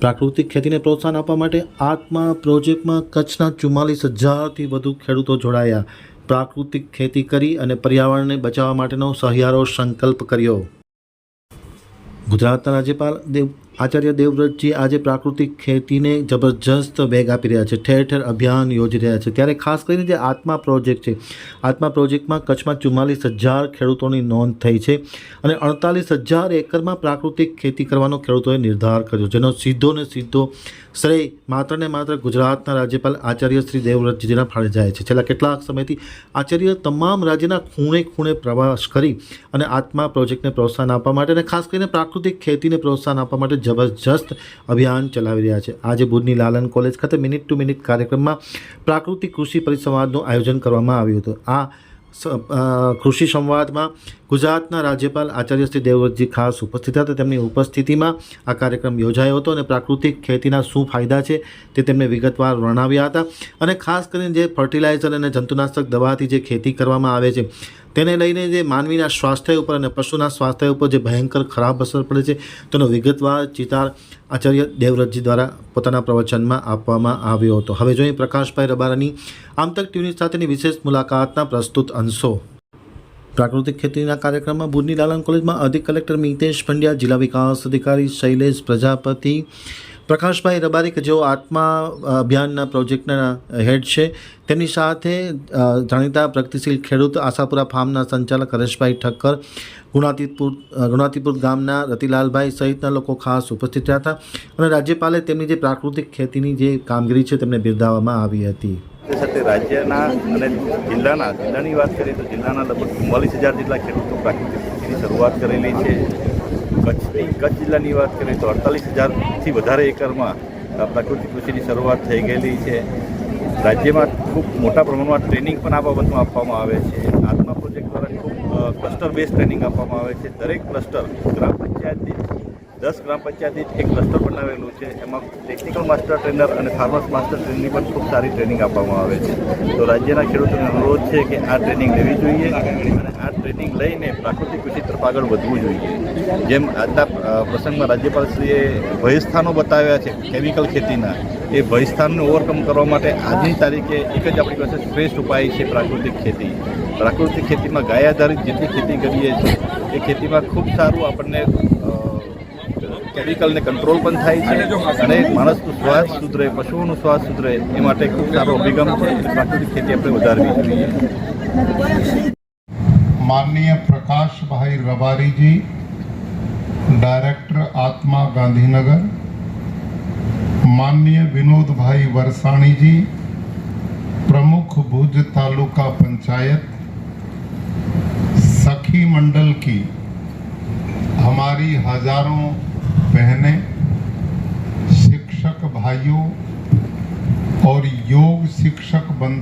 પ્રાકૃતિક ખેતીને પ્રોત્સાહન આપવા માટે આત્મા પ્રોજેક્ટમાં કચ્છના ચુમ્માલીસ હજારથી વધુ ખેડૂતો જોડાયા. પ્રાકૃતિક ખેતી કરી અને પર્યાવરણને બચાવવા માટેનો સહિયારો સંકલ્પ કર્યો. ગુજરાતના રાજ્યપાલ દેવ આચાર્ય દેવવ્રતજી આજે પ્રાકૃતિક ખેતીને જબરજસ્ત વેગ આપી રહ્યા છે. ઠેર ઠેર અભિયાન યોજી રહ્યા છે. ત્યારે ખાસ કરીને જે આત્મા પ્રોજેક્ટ છે, આત્મા પ્રોજેક્ટમાં કચ્છમાં ચુમ્માલીસ હજાર ખેડૂતોની નોંધ થઈ છે અને અડતાલીસ હજાર એકરમાં પ્રાકૃતિક ખેતી કરવાનો ખેડૂતોએ નિર્ધાર કર્યો, જેનો સીધો ને સીધો શ્રેય માત્ર ને માત્ર ગુજરાતના રાજ્યપાલ આચાર્ય શ્રી દેવવ્રતજીના ફાળે જાય છે. છેલ્લા કેટલાક સમયથી આચાર્ય તમામ રાજ્યના ખૂણે ખૂણે પ્રવાસ કરી અને આત્મા પ્રોજેક્ટને પ્રોત્સાહન આપવા માટે અને ખાસ કરીને પ્રાકૃતિક ખેતીને પ્રોત્સાહન આપવા માટે જબરજસ્ત અભિયાન ચલાવી રહ્યા છે. આજે ભુજની લાલન કોલેજ ખાતે મિનિટ ટુ મિનિટ કાર્યક્રમમાં પ્રાકૃતિક કૃષિ પરિસંવાદનું આયોજન કરવામાં આવ્યું હતું. આ કૃષિ સંવાદમાં ગુજરાતના રાજ્યપાલ આચાર્ય શ્રી દેવવ્રતજી ખાસ ઉપસ્થિત હતા. તેમની ઉપસ્થિતિમાં આ કાર્યક્રમ યોજાયો હતો અને પ્રાકૃતિક ખેતીના શું ફાયદા છે તે તેમણે વિગતવાર વર્ણવ્યા હતા. અને ખાસ કરીને જે ફર્ટિલાઇઝર અને જંતુનાશક દવાથી જે ખેતી કરવામાં આવે છે તેને લઈને જે માનવીના સ્વાસ્થ્ય ઉપર અને પશુના સ્વાસ્થ્ય ઉપર જે ભયંકર ખરાબ અસર પડે છે, તેનો વિગતવાર ચિતાર આચાર્ય દેવવ્રતજી દ્વારા પોતાના પ્રવચનમાં આપવામાં આવ્યો હતો. હવે જોઈએ પ્રકાશભાઈ રબારાની આમતક ટીવી સાથેની વિશેષ મુલાકાતના પ્રસ્તુત અંશો. પ્રાકૃતિક ખેતીના કાર્યક્રમમાં ભુજની લાલન કોલેજમાં અધિક કલેક્ટર મિતેશ પંડ્યા, જિલ્લા વિકાસ અધિકારી શૈલેષ પ્રજાપતિ પ્રકાશભાઈ રબારીક જેઓ આત્મા અભિયાનના પ્રોજેક્ટના હેડ છે, તેમની સાથે જાણીતા પ્રગતિશીલ ખેડૂત આશાપુરા ફાર્મના સંચાલક હરેશભાઈ ઠક્કર ગુણાતીપુર ગુણાતીપુર ગામના રતિલાલભાઈ સહિતના લોકો ખાસ ઉપસ્થિત રહ્યા હતા અને રાજ્યપાલે તેમની જે પ્રાકૃતિક ખેતીની જે કામગીરી છે તેમને બિરદાવવામાં આવી હતી. સાથે રાજ્યના અને જિલ્લાના, જિલ્લાની વાત કરીએ તો જિલ્લાના લગભગ ચુમ્માલીસ હજાર જેટલા ખેડૂતો પ્રાકૃતિક ખેતીની શરૂઆત કરેલી છે. કચ્છની કચ્છ જિલ્લાની વાત કરીએ તો અડતાલીસ હજારથી વધારે એકરમાં પ્રાકૃતિક કૃષિની શરૂઆત થઈ ગયેલી છે. રાજ્યમાં ખૂબ મોટા પ્રમાણમાં ટ્રેનિંગ પણ આ બાબતમાં આપવામાં આવે છે. આત્મા પ્રોજેક્ટ દ્વારા ખૂબ ક્લસ્ટર બેઝ ટ્રેનિંગ આપવામાં આવે છે. દરેક ક્લસ્ટર ગ્રામ પંચાયત દીઠ દસ ગ્રામ પંચાયતથી એક ક્લસ્ટર બનાવેલું છે. એમાં ટેકનિકલ માસ્ટર ટ્રેનર અને ફાર્મર્સ માસ્ટર ટ્રેનરની પણ ખૂબ સારી ટ્રેનિંગ આપવામાં આવે છે. તો રાજ્યના ખેડૂતોને અનુરોધ છે કે આ ટ્રેનિંગ લેવી જોઈએ અને આ ટ્રેનિંગ લઈને પ્રાકૃતિક કૃષિ તરફ આગળ વધવું જોઈએ. જેમ આજના પ્રસંગમાં રાજ્યપાલશ્રીએ ભયસ્થાનો બતાવ્યા છે કેમિકલ ખેતીના. એ ભયસ્થાનને ઓવરકમ કરવા માટે આજની તારીખે એક જ આપણી પાસે શ્રેષ્ઠ ઉપાય છે પ્રાકૃતિક ખેતી. પ્રાકૃતિક ખેતીમાં ગાય આધારિત જેટલી ખેતી કરીએ છીએ, એ ખેતીમાં ખૂબ સારું આપણને કેમિકલને કંટ્રોલ પણ થાય છે અને માણસનું સ્વાસ્થ્ય સુધરે પશુઓનું સ્વાસ્થ્ય સુધરે એ માટે ખૂબ સારો અભિગમ છે અને પ્રાકૃતિક ખેતી આપણે વધારવી જોઈએ माननीय प्रकाशभाई रबारी जी डायरेक्टर आत्मा गांधीनगर माननीय विनोदभाई वरसाणी जी प्रमुख भुज तालुका पंचायत सखी मंडल की हमारी हजारों बहनें शिक्षक भाइयों और योग शिक्षक बन